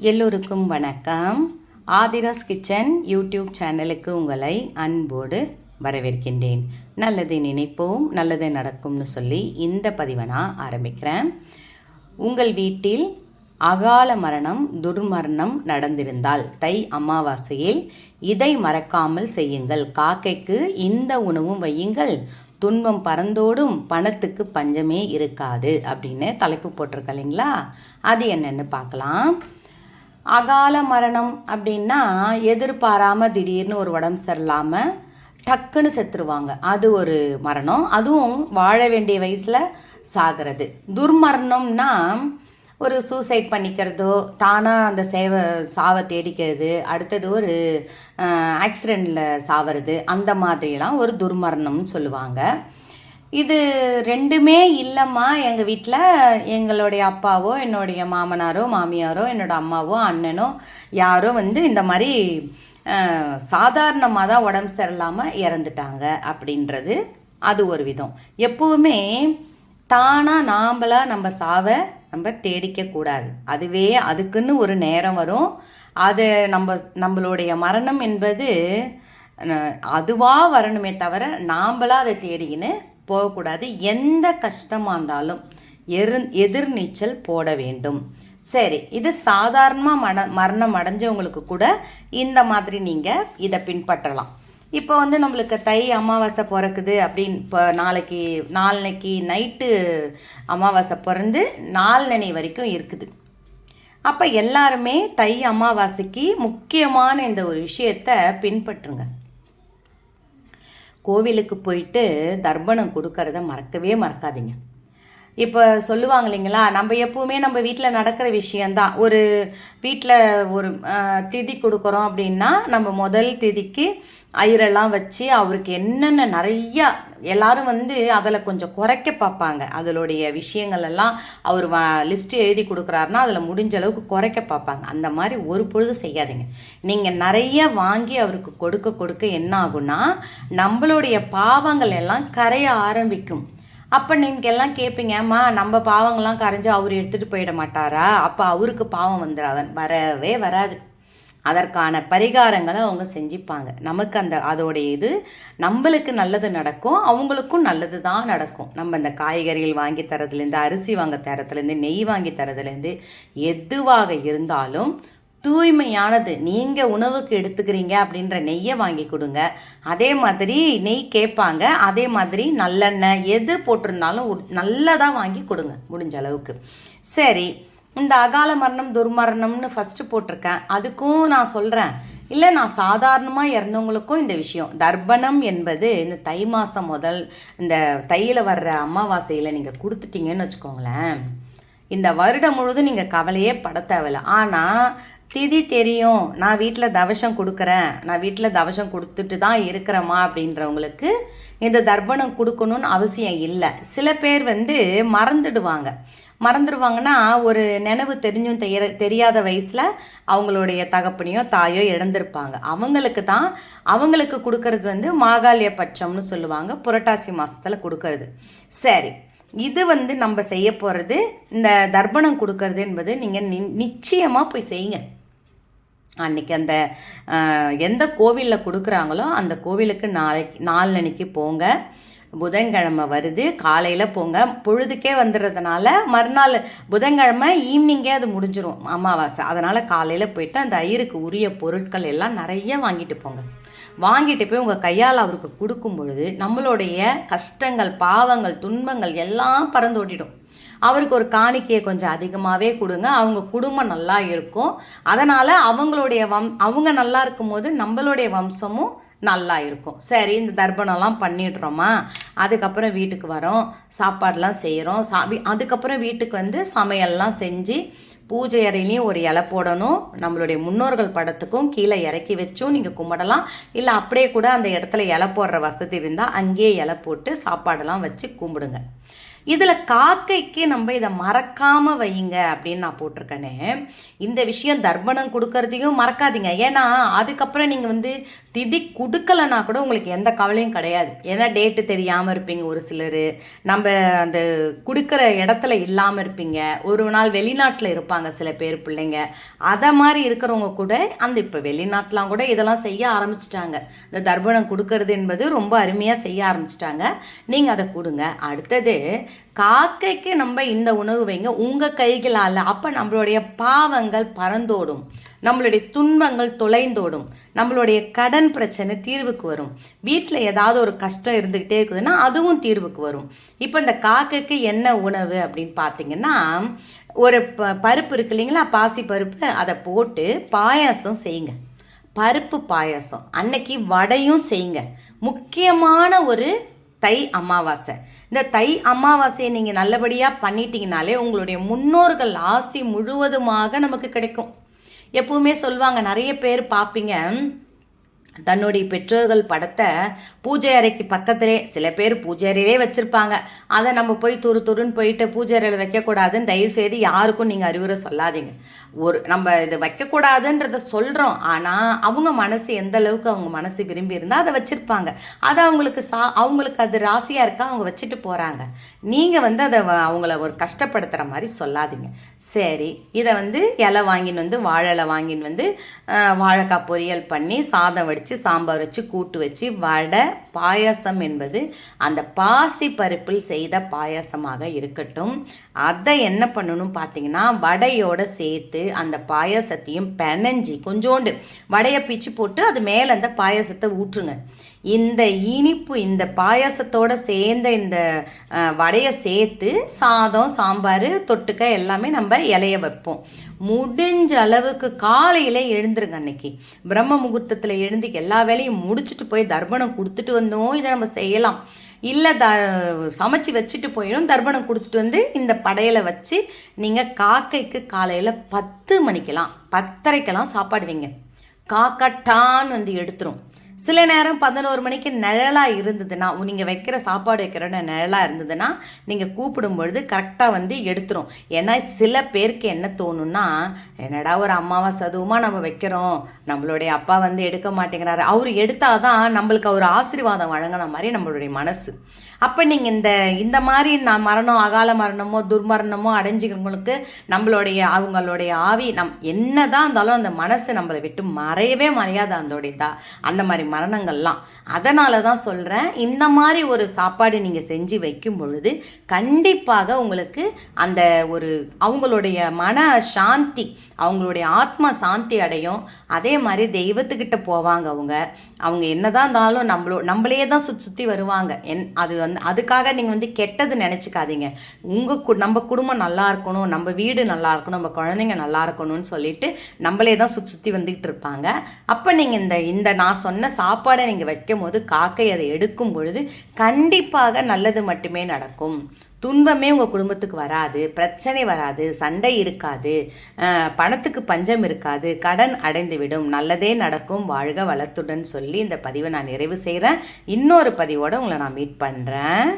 எல்லோருக்கும் வணக்கம். Aadhira's kitchen YouTube சேனலுக்கு உங்களை அன்போடு வரவேற்கின்றேன். நல்லதை நினைப்போம் நல்லது நடக்கும்னு சொல்லி இந்த பதிவை நான் ஆரம்பிக்கிறேன். உங்கள் வீட்டில் அகால மரணம் துர்மரணம் நடந்திருந்தால் தை அமாவாசையில் இதை மறக்காமல் செய்யுங்கள். காக்கைக்கு இந்த உணவும் வையுங்கள். துன்பம் பறந்தோடும் பணத்துக்கு பஞ்சமே இருக்காது அப்படின்னு தலைப்பு போட்டிருக்க இல்லைங்களா? அது என்னென்னு பார்க்கலாம். அகால மரணம் அப்படின்னா எதிர்பாராமல் திடீர்னு ஒரு உடம்பு சரியில்லாமல் டக்குன்னு செத்துருவாங்க. அது ஒரு மரணம். அதுவும் வாழ வேண்டிய வயசில் சாகிறது. துர்மரணம்னா ஒரு சூசைட் பண்ணிக்கிறதோ தானாக அந்த சேவை சாவை தேடிக்கிறது அடுத்தது ஒரு ஆக்சிடெண்ட்டில் சாவறது அந்த மாதிரிலாம் ஒரு துர்மரணம்னு சொல்லுவாங்க. இது ரெண்டுமே இல்லைம்மா. எங்கள் வீட்டில் எங்களுடைய அப்பாவோ என்னுடைய மாமனாரோ மாமியாரோ என்னோட அம்மாவோ அண்ணனோ யாரோ வந்து இந்த மாதிரி சாதாரணமாக தான் உடம்பு சரியில்லாமல் இறந்துட்டாங்க அப்படின்றது அது ஒரு விதம். எப்பவுமே தானாக நாம்பளாக நம்ம சாவை நம்ம தேடிக்க கூடாது. அதுவே அதுக்குன்னு ஒரு நேரம் வரும். அது நம்ம நம்மளுடைய மரணம் என்பது அதுவாக வரணுமே தவிர நாம்பளாக அதை தேடிக்கின்னு போகக்கூடாது. எந்த கஷ்டமாக இருந்தாலும் எரு எதிர்நீச்சல் போட வேண்டும். சரி இது சாதாரணமாக மட மரணம் அடைஞ்சவங்களுக்கு கூட இந்த மாதிரி நீங்கள் இதை பின்பற்றலாம். இப்போ வந்து நம்மளுக்கு தை அமாவாசை பிறக்குது அப்படின்னு இப்போ நாளைக்கு நாளைக்கு நைட்டு அமாவாசை பிறந்து நாலனை வரைக்கும் இருக்குது. அப்போ எல்லாருமே தை அமாவாசைக்கு முக்கியமான இந்த ஒரு விஷயத்தை பின்பற்றுங்க. கோவிலுக்கு போயிட்டு தர்ப்பணம் கொடுக்கறத மறக்கவே மறக்காதீங்க. இப்போ சொல்லுவாங்க இல்லைங்களா? நம்ம எப்பவுமே நம்ம வீட்டில் நடக்கிற விஷயந்தான் ஒரு வீட்டில் ஒரு திதி கொடுக்குறோம் அப்படின்னா நம்ம முதல் திதிக்கு அயிரெல்லாம் வச்சு அவருக்கு என்னென்ன நிறையா எல்லாரும் வந்து அதில் கொஞ்சம் குறைக்க பார்ப்பாங்க. அதனுடைய விஷயங்கள் எல்லாம் அவர் வ லிஸ்ட்டு எழுதி கொடுக்குறாருன்னா அதில் முடிஞ்ச அளவுக்கு குறைக்க பார்ப்பாங்க. அந்த மாதிரி ஒரு பொழுது செய்யாதீங்க. நீங்கள் நிறைய வாங்கி அவருக்கு கொடுக்க கொடுக்க என்ன ஆகும்னா நம்மளுடைய பாவங்கள் எல்லாம் கரைய ஆரம்பிக்கும். அப்போ நீங்கெல்லாம் எல்லாம் கேட்பீங்க அம்மா நம்ம பாவங்கள்லாம் கரைஞ்சு அவர் எடுத்துகிட்டு போயிட மாட்டாரா? அப்போ அவருக்கு பாவம் வந்துடாதன் வரவே வராது. அதற்கான பரிகாரங்களை அவங்க செஞ்சுப்பாங்க. நமக்கு அந்த அதோடைய இது நம்மளுக்கு நல்லது நடக்கும் அவங்களுக்கும் நல்லது தான் நடக்கும். நம்ம இந்த காய்கறிகள் வாங்கி தரதுலேருந்து அரிசி வாங்க தரத்துலேருந்து நெய் வாங்கி தரதுலேருந்து எதுவாக இருந்தாலும் தூய்மையானது. நீங்கள் உணவுக்கு எடுத்துக்கிறீங்க அப்படின்ற நெய்யை வாங்கி கொடுங்க. அதே மாதிரி நெய் கேட்பாங்க. அதே மாதிரி நல்லெண்ணெய் எது போட்டிருந்தாலும் நல்லதாக வாங்கி கொடுங்க முடிஞ்ச அளவுக்கு. சரி இந்த அகால மரணம் துர்மரணம்னு ஃபஸ்ட்டு போட்டிருக்கேன். அதுக்கும் நான் சொல்கிறேன் இல்லை நான் சாதாரணமாக இறந்தவங்களுக்கும் இந்த விஷயம். தர்ப்பணம் என்பது இந்த தை மாதம் முதல் இந்த தையில் வர்ற அமாவாசையில் நீங்கள் கொடுத்துட்டீங்கன்னு வச்சுக்கோங்களேன். இந்த வருடம் முழுதும் நீங்கள் கவலையே பட தேவையில்ல. ஆனால் திதி தெரியும். நான் வீட்டில் தவசம் கொடுக்குறேன். நான் வீட்டில் தவசம் கொடுத்துட்டு தான் இருக்கிறேம்மா அப்படின்றவங்களுக்கு இந்த தர்ப்பணம் கொடுக்கணும்னு அவசியம் இல்லை. சில பேர் வந்து மறந்துடுவாங்க. மறந்துடுவாங்கன்னா ஒரு நினைவு தெரிஞ்சும் தெரிய தெரியாத வயசில் அவங்களுடைய தகப்பனையோ தாயோ இழந்திருப்பாங்க. அவங்களுக்கு தான் அவங்களுக்கு கொடுக்கறது வந்து மாகாளிய பட்சம்னு சொல்லுவாங்க. புரட்டாசி மாதத்தில் கொடுக்கறது. சரி இது வந்து நம்ம செய்ய போகிறது இந்த தர்ப்பணம் கொடுக்கறது என்பது நீங்கள் நிச்சயமாக போய் செய்யுங்க. அன்றைக்கி அந்த எந்த கோவிலில் கொடுக்குறாங்களோ அந்த கோவிலுக்கு நாளைக்கு நாலனைக்கு போங்க. புதன்கிழமை வருது காலையில் போங்க. பொழுதுக்கே வந்துடுறதுனால மறுநாள் புதன்கிழமை ஈவினிங்கே அது முடிஞ்சிடும் அமாவாசை. அதனால் காலையில் போயிட்டு அந்த ஐயருக்கு உரிய பொருட்கள் எல்லாம் நிறைய வாங்கிட்டு போங்க. வாங்கிட்டு போய் உங்கள் கையால் அவருக்கு கொடுக்கும் பொழுது நம்மளுடைய கஷ்டங்கள் பாவங்கள் துன்பங்கள் எல்லாம் பறந்து ஓட்டிடும் அவருக்கு ஒரு காணிக்கையை கொஞ்சம் அதிகமாகவே கொடுங்க. அவங்க குடும்பம் நல்லா இருக்கும். அதனால் அவங்களுடைய வம் அவங்க நல்லா இருக்கும்போது நம்மளுடைய வம்சமும் நல்லா இருக்கும். சரி இந்த தர்ப்பணம்லாம் பண்ணிடுறோமா? அதுக்கப்புறம் வீட்டுக்கு வரோம். சாப்பாடெலாம் செய்கிறோம் சா அதுக்கப்புறம் வீட்டுக்கு வந்து சமையல்லாம் செஞ்சு பூஜை அறையிலையும் ஒரு இலை போடணும். நம்மளுடைய முன்னோர்கள் படத்துக்கும் கீழே இறக்கி வச்சும் நீங்கள் கும்பிடலாம். இல்லை அப்படியே கூட அந்த இடத்துல இலை போடுற வசதி இருந்தால் அங்கேயே இலை போட்டு சாப்பாடெல்லாம் வச்சு கும்பிடுங்க. இதில் காக்கைக்கு நம்ம இதை மறக்காமல் வையுங்க அப்படின்னு நான் போட்டிருக்கேனே. இந்த விஷயம் தர்ப்பணம் கொடுக்கறதையும் மறக்காதீங்க. ஏன்னா அதுக்கப்புறம் நீங்கள் வந்து திதி கொடுக்கலனா கூட உங்களுக்கு எந்த கவலையும் கிடையாது. ஏன்னா டேட்டு தெரியாமல் இருப்பீங்க ஒரு சிலர். நம்ம அந்த கொடுக்குற இடத்துல இல்லாமல் இருப்பீங்க. ஒரு நாள் வெளிநாட்டில் இருப்பாங்க சில பேர் பிள்ளைங்க. அதை மாதிரி இருக்கிறவங்க கூட அந்த இப்போ வெளிநாட்டிலாம் கூட இதெல்லாம் செய்ய ஆரம்பிச்சிட்டாங்க. இந்த தர்ப்பணம் கொடுக்கறது என்பது ரொம்ப அருமையாக செய்ய ஆரம்பிச்சிட்டாங்க. நீங்கள் அதை கொடுங்க. அடுத்தது காக்கைக்கு நம்ம இந்த உணவு வைங்க. உங்கள் கைகளால். அப்போ நம்மளுடைய பாவங்கள் பறந்தோடும். நம்மளுடைய துன்பங்கள் தொலைந்தோடும். நம்மளுடைய கடன் பிரச்சனை தீர்வுக்கு வரும். வீட்டில் ஏதாவது ஒரு கஷ்டம் இருந்துக்கிட்டே இருக்குதுன்னா அதுவும் தீர்வுக்கு வரும். இப்போ இந்த காக்கைக்கு என்ன உணவு அப்படின்னு பார்த்தீங்கன்னா ஒரு ப பருப்பு இருக்கு இல்லைங்களா? பாசி பருப்பு. அதை போட்டு பாயாசம் செய்யுங்க. பருப்பு பாயாசம். அன்னைக்கு வடையும் செய்யுங்க. முக்கியமான ஒரு தை அமாவாசை. இந்த தை அமாவாசையை நீங்கள் நல்லபடியாக பண்ணிட்டீங்கனாலே உங்களுடைய முன்னோர்கள் ஆசி முழுவதுமாக நமக்கு கிடைக்கும். எப்பவுமே சொல்லுவாங்க நிறைய பேர் பார்ப்பீங்க தன்னுடைய பெற்றோர்கள் படத்தை பூஜை அறைக்கு பக்கத்திலே சில பேர் பூஜை அறையிலே வச்சுருப்பாங்க. அதை நம்ம போய் துரு துருன்னு போயிட்டு பூஜை அறையில் வைக்கக்கூடாதுன்னு தயவு செய்து யாருக்கும் நீங்கள் அறிவுரை சொல்லாதீங்க. ஒரு நம்ம இது வைக்கக்கூடாதுன்றத சொல்கிறோம் ஆனால் அவங்க மனசு எந்த அளவுக்கு அவங்க மனசு விரும்பி இருந்தால் அதை வச்சுருப்பாங்க. அதை அவங்களுக்கு சா அவங்களுக்கு அது ராசியாக இருக்கா அவங்க வச்சுட்டு போகிறாங்க நீங்கள் வந்து அதை அவங்கள ஒரு கஷ்டப்படுத்துகிற மாதிரி சொல்லாதீங்க. சரி இதை வந்து இலை வாங்கின்னு வந்து வாழை வாங்கின்னு வந்து வாழைக்காய் பொரியல் பண்ணி சாதம் வச்சு சாம்பார் வச்சு கூட்டு வச்சு வடை பாயாசம் என்பது அந்த பாசி பருப்பில் செய்த பாயாசமாக இருக்கட்டும். அதை என்ன பண்ணணும் பார்த்தீங்கன்னா வடையோட சேர்த்து அந்த பாயாசத்தையும் பெனஞ்சி கொஞ்சோண்டு வடையை பிச்சு போட்டு அது மேலே அந்த பாயாசத்தை ஊற்றுங்க. இந்த இனிப்பு இந்த பாயாசத்தோடு சேர்ந்த இந்த வடையை சேர்த்து சாதம் சாம்பார் தொட்டுக்க எல்லாமே நம்ம இலைய வைப்போம். முடிஞ்ச அளவுக்கு காலையில் எழுந்துருங்க அன்னைக்கு. பிரம்ம முகூர்த்தத்தில் எழுந்து எல்லா வேலையும் முடிச்சுட்டு போய் தர்ப்பணம் கொடுத்துட்டு வந்தோம் இதை நம்ம செய்யலாம். இல்லை த சமைச்சு வச்சுட்டு போயிடும் தர்ப்பணம் கொடுத்துட்டு வந்து இந்த படையலை வச்சு நீங்கள் காக்கைக்கு காலையில் பத்து மணிக்கெல்லாம் பத்தரைக்கெல்லாம் சாப்பாடுவீங்க காக்கட்டான்னு வந்து எடுத்துரும். சில நேரம் பதினோரு மணிக்கு நிழலாக இருந்ததுன்னா நீங்கள் வைக்கிற சாப்பாடு வைக்கிறோட நிழலாக இருந்ததுன்னா நீங்கள் கூப்பிடும் பொழுது கரெக்டாக வந்து எடுத்துரும். ஏன்னா சில பேருக்கு என்ன தோணுன்னா என்னடா ஒரு அம்மாவை சதுவமாக நம்ம வைக்கிறோம். நம்மளுடைய அப்பா வந்து எடுக்க மாட்டேங்கிறாரு. அவர் எடுத்தாதான் நம்மளுக்கு அவர் ஆசீர்வாதம் வழங்கின மாதிரி நம்மளுடைய மனசு. அப்போ நீங்கள் இந்த இந்த மாதிரி நான் மரணம் அகால மரணமோ துர்மரணமோ அடைஞ்சிக்கிறவங்களுக்கு நம்மளுடைய அவங்களுடைய ஆவி நம் என்னதான் இருந்தாலும் அந்த மனசு நம்மளை விட்டு மறையவே மறையாது அதோடைய தான் அந்த மாதிரி மரணங்கள்லாம். அதனால தான் சொல்கிறேன் இந்த மாதிரி ஒரு சாப்பாடு நீங்கள் செஞ்சு வைக்கும் பொழுது கண்டிப்பாக உங்களுக்கு அந்த ஒரு அவங்களுடைய மன சாந்தி அவங்களுடைய ஆத்மா சாந்தி அடையும். அதே மாதிரி தெய்வத்துக்கிட்ட போவாங்க அவங்க. அவங்க என்னதான் இருந்தாலும் நம்மளோ நம்மளே தான் சுற்றி சுற்றி வருவாங்க. என் அது வந்து அதுக்காக நீங்கள் வந்து கெட்டது நினச்சிக்காதீங்க. உங்கள் கு நம்ம குடும்பம் நல்லா இருக்கணும் நம்ம வீடு நல்லா இருக்கணும் நம்ம குழந்தைங்க நல்லா இருக்கணும்னு சொல்லிட்டு நம்மளே தான் சுற்றி சுற்றி வந்துக்கிட்டு இருப்பாங்க. அப்போ நீங்கள் இந்த இந்த நான் சொன்ன சாப்பாடை நீங்கள் வைக்கும் போது காக்கை அதை எடுக்கும் பொழுது கண்டிப்பாக நல்லது மட்டுமே நடக்கும். துன்பமே உங்கள் குடும்பத்துக்கு வராது பிரச்சனை வராது சண்டை இருக்காது பணத்துக்கு பஞ்சம் இருக்காது கடன் அடைந்துவிடும் நல்லதே நடக்கும் வாழ்க வளத்துடன் சொல்லி இந்த பதிவை நான் நிறைவு செய்கிறேன் இன்னொரு பதிவோடு உங்களை நான் மீட் பண்ணுறேன்